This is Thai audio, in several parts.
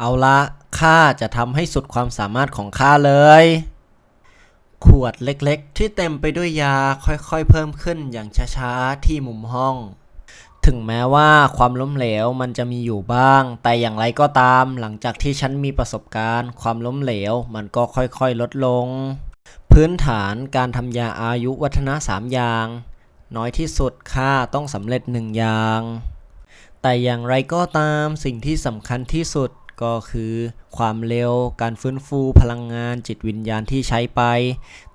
เอาละข้าจะทำให้สุดความสามารถของข้าเลย ขวดเล็กๆ ที่เต็มไปด้วยยาค่อยๆเพิ่มขึ้นอย่างช้าๆ ที่มุมห้อง ถึงแม้ว่าความล้มเหลวมันจะมีอยู่บ้าง แต่อย่างไรก็ตามหลังจากที่ฉันมีประสบการณ์ ความล้มเหลวมันก็ค่อยๆลดลง พื้นฐานการทำยาอายุวัฒนะสามอย่าง น้อยที่สุดค่าต้องสำเร็จหนึ่งอย่าง แต่อย่างไรก็ตามสิ่งที่สำคัญที่สุด ก็คือความเร็วการฟื้นฟูพลังงานจิตวิญญาณที่ใช้ไป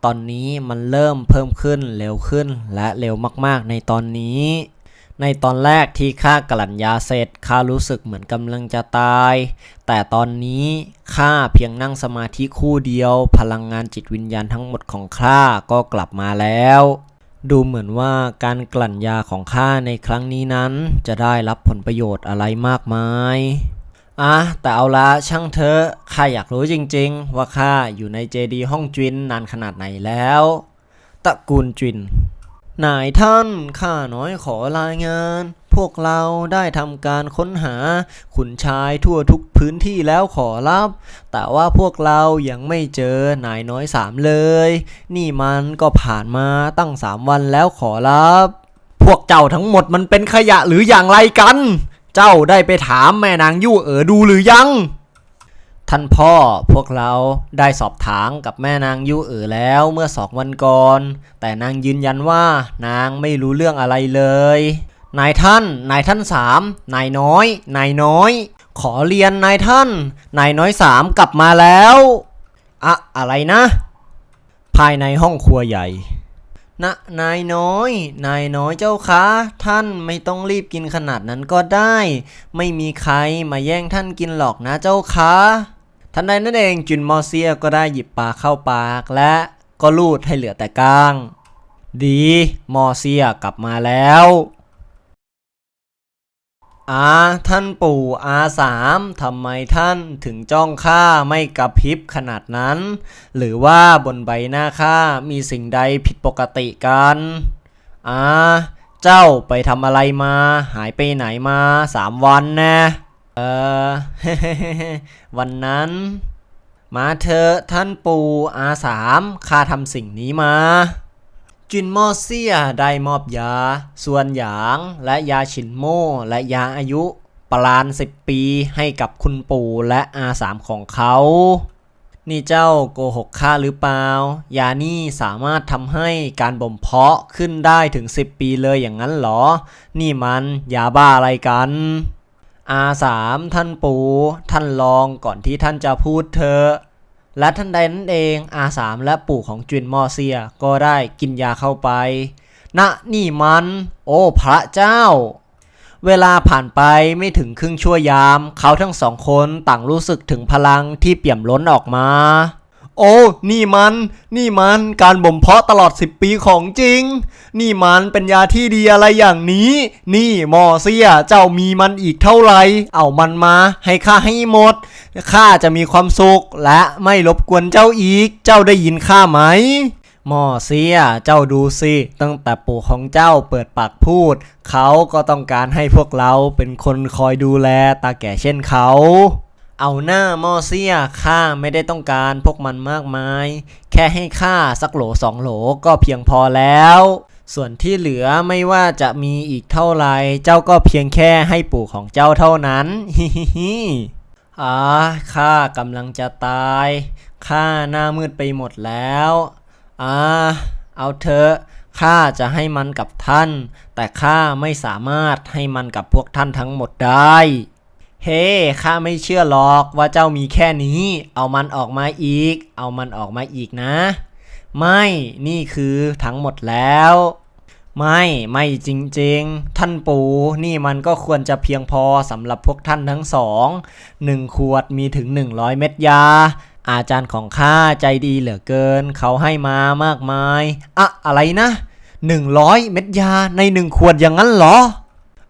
ตอนนี้มันเริ่มเพิ่มขึ้นเร็วขึ้นและเร็วมากๆในตอนนี้ ในตอนแรกที่ข้ากลั่นยาเสร็จข้ารู้สึกเหมือนกำลังจะตาย แต่ตอนนี้ข้าเพียงนั่งสมาธิคู่เดียว พลังงานจิตวิญญาณทั้งหมดของข้าก็กลับมาแล้วดูเหมือนว่าการกลั่นยาของข้าในครั้งนี้นั้น จะได้รับผลประโยชน์อะไรมากมาย อะแต่เอาละช่างเถอข้าอยากรู้จริง ๆ ว่าข้าอยู่ในเจดีห้องจินนานขนาดไหนแล้วตระกูลจินนายท่านข้าน้อยขอรายงาน พวกเราได้ทำการค้นหา ขุนชายทั่วทุกพื้นที่แล้วขอรับ แต่ว่าพวกเรายังไม่เจอนายน้อยสามเลย นี่มันก็ผ่านมาตั้งสามวันแล้วขอรับ พวกเจ้าทั้งหมดมันเป็นขยะหรืออย่างไรกัน เจ้าได้ไปถามแม่นางยู่เอ๋อดูหรือยัง ท่านพ่อพวกเราได้สอบถามกับแม่นางยู่เอ๋อแล้วเมื่อสองวันก่อน แต่นางยืนยันว่านางไม่รู้เรื่องอะไรเลย นายท่าน นายท่านสามนายน้อย นายน้อย ขอเรียนนายท่าน นายน้อยสามกลับมาแล้วอะอะไรนะ ภายในห้องครัวใหญ่ นะนายน้อย นายน้อยเจ้าคะท่านไม่ต้องรีบกินขนาดนั้นก็ได้ ไม่มีใครมาแย่งท่านกินหรอกนะเจ้าคะทันใดนั่นเองจุนมอเซียก็ได้หยิบปลาเข้าปากและก็ลูดให้เหลือแต่ก้าง ดี มอเซียกลับมาแล้ว อาท่านปู่อาสามทำไมท่านถึงจ้องข้าไม่กระพริบขนาดนั้น หรือว่าบนใบหน้าข้ามีสิ่งใดผิดปกติกันอาเจ้าไปทำอะไรมา หายไปไหนมาสามวันนะเออวันนั้น มาเถอะท่านปู่อาสามข้าทำสิ่งนี้มา จินมอเซียได้มอบยา ส่วนหยางและยาฉินโม่และยาอายุประมาณสิบปีให้กับคุณปู่และอาสามของเขา นี่เจ้าโกหกข้าหรือเปล่า ยานี่สามารถทำให้การบ่มเพาะขึ้นได้ถึง 10 ปีเลยอย่างนั้นเหรอ นี่มันยาบ้าอะไรกัน อาสามท่านปู่ท่านลองก่อนที่ท่านจะพูดเถอะ และทันใดนั้นเองอาสามและปู่ของจุนมอเซียก็ได้กินยาเข้าไปณนี่มัน โอ้พระเจ้า เวลาผ่านไปไม่ถึงครึ่งชั่วยาม เขาทั้งสองคนต่างรู้สึกถึงพลังที่เปี่ยมล้นออกมา โอ้ นี่มัน นี่มัน การบ่มเพาะตลอด 10 ปีของจริง นี่มันเป็นยาที่ดีอะไรอย่างนี้ นี่มอเซีย เจ้ามีมันอีกเท่าไหร่ เอามันมา ให้ข้าให้หมด ข้าจะมีความสุข และไม่รบกวนเจ้าอีก เจ้าได้ยินข้าไหมมอเซีย เจ้าดูสิ ตั้งแต่ปู่ของเจ้าเปิดปากพูด เขาก็ต้องการให้พวกเราเป็นคนคอยดูแลตาแก่เช่นเขา เอาหน้ามอเซียข้าไม่ได้ต้องการพวกมันมากมาย แค่ให้ข้าสักโหลสองโหลก็เพียงพอแล้ว ส่วนที่เหลือไม่ว่าจะมีอีกเท่าไร เจ้าก็เพียงแค่ให้ปู่ของเจ้าเท่านั้น ฮิฮิฮิอ่าข้ากำลังจะตาย ข้าหน้ามืดไปหมดแล้วอ่าเอาเถอะข้าจะให้มันกับท่าน แต่ข้าไม่สามารถให้มันกับพวกท่านทั้งหมดได้ เฮ้ข้าไม่เชื่อหรอกว่าเจ้ามีแค่นี้ เอามันออกมาอีก เอามันออกมาอีกนะ ไม่ นี่คือทั้งหมดแล้ว ไม่ ไม่จริงๆ ท่านปู่นี่มันก็ควรจะเพียงพอสำหรับพวกท่านทั้งสองหนึ่งขวดมีถึง 100 เม็ดยา อาจารย์ของข้าใจดีเหลือเกิน เขาให้มามากมาย อะ อะไรนะ 100 เม็ดยาในหนึ่งขวดอย่างนั้นเหรอ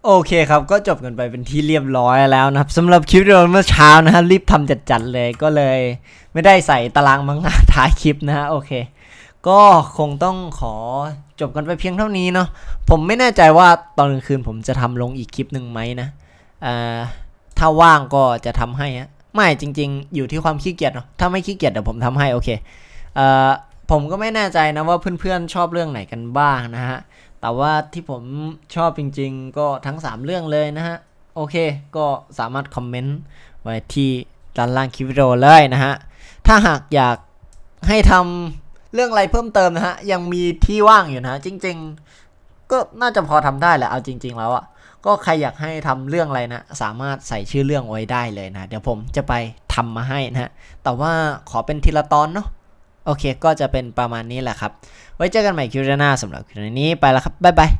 โอเคครับ ก็จบกันไปเป็นที่เรียบร้อยแล้วนะครับสำหรับคลิปวิดีโอเมื่อเช้านะฮะรีบทำจัดๆเลยก็เลย ไม่ได้ใส่ตารางมังงะท้ายคลิปนะฮะโอเค ก็คงต้องขอจบกันไปเพียงเท่านี้เนาะผมไม่แน่ใจว่าตอนกลางคืนผมจะทำลงอีกคลิปหนึ่งไหมนะเอ่อถ้าว่างก็จะทำให้ฮะไม่จริง ๆ อยู่ที่ความขี้เกียจเนาะถ้าไม่ขี้เกียจเดี๋ยวผมทำให้โอเคเอ่อผมก็ไม่แน่ใจนะว่าเพื่อนๆชอบเรื่องไหนกันบ้างนะฮะ แต่ว่าที่ผมชอบจริง ๆ ก็ทั้ง 3 เรื่องเลยนะฮะ โอเค ก็สามารถคอมเมนต์ไว้ที่ด้านล่างคลิปวิดีโอเลยนะฮะ ถ้าหากอยากให้ทำเรื่องอะไรเพิ่มเติมนะฮะ ยังมีที่ว่างอยู่นะะจริง ๆ ก็น่าจะพอทำได้แหละเอาจริง ๆ แล้วอะก็ใครอยากให้ทำเรื่องอะไรนะ สามารถใส่ชื่อเรื่องไว้ได้เลยนะ เดี๋ยวผมจะไปทำมาให้นะฮะ แต่ว่าขอเป็นทีละตอนเนาะ โอเค ก็จะเป็นประมาณนี้แหละครับ ไว้เจอกันใหม่คลิปหน้าสำหรับคลิปนี้ไปแล้วครับบ๊ายบาย